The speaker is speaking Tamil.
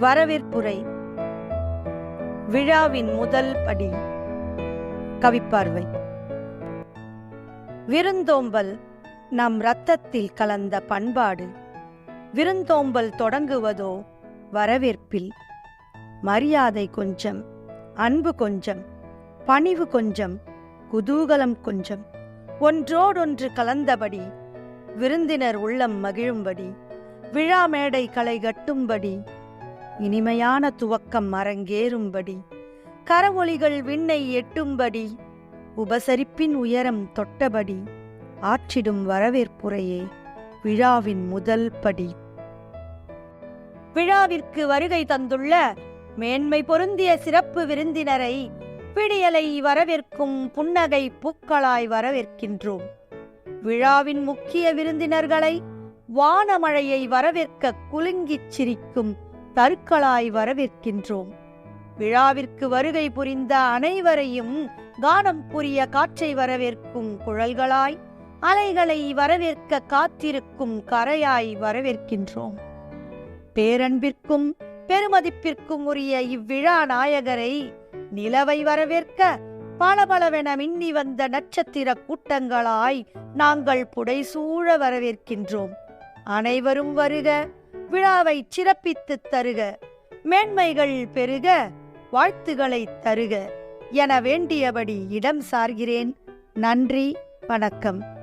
வரவேற்புரை. விழாவின் முதல் படி. கவிப்பார்வை. விருந்தோம்பல் நம் இரத்தத்தில் கலந்த பண்பாடு. விருந்தோம்பல் தொடங்குவதோ வரவேற்பில். மரியாதை கொஞ்சம் அன்பு கொஞ்சம் பணிவு கொஞ்சம் குதூகலம் கொஞ்சம். ஒன்றோடொன்று கலந்தபடி. விருந்தினர் உள்ளம் மகிழும்படி. விழா மேடை களை கட்டும்படி. இனிமையான துவக்கம் அரங்கேறும்படி. கரவொலிகள் விண்ணை எட்டும்படி. உபசரிப்பின் உயரம் தொட்டபடி. ஆற்றிடும் வரவேற்புரையே விழாவின் முதல் படி. விழாவிற்கு வருகை தந்துள்ள மேன்மை பொருந்திய சிறப்பு விருந்தினரை பிடியலை வரவேற்கும் புன்னகை பூக்களாய் வரவேற்கின்றோம். விழாவின் முக்கிய விருந்தினர்களை வானமழையை வரவேற்க குலுங்கிச் சிரிக்கும் தருக்களாய் வரவேற்கின்றோம். விழாவிற்கு வருகை புரிந்த அனைவரையும் கானம் புரிய காற்றை வரவேற்கும் குழல்களாய் அலைகளை வரவேற்க காத்திருக்கும் கரையாய் வரவேற்கின்றோம். பேரன்பிற்கும் பெருமதிப்பிற்கும் உரிய இவ்விழா நாயகரை நிலவை வரவேற்க பளபளவென மின்னி வந்த நட்சத்திர கூட்டங்களாய் நாங்கள் புடைசூழ வரவேற்கின்றோம். அனைவரும் வருக விழாவை சிறப்பித்துத் தருக. மேன்மைகள் பெருக வாழ்த்துக்களை தருக. என வேண்டியபடி இடம் சார்கிறேன். நன்றி வணக்கம்.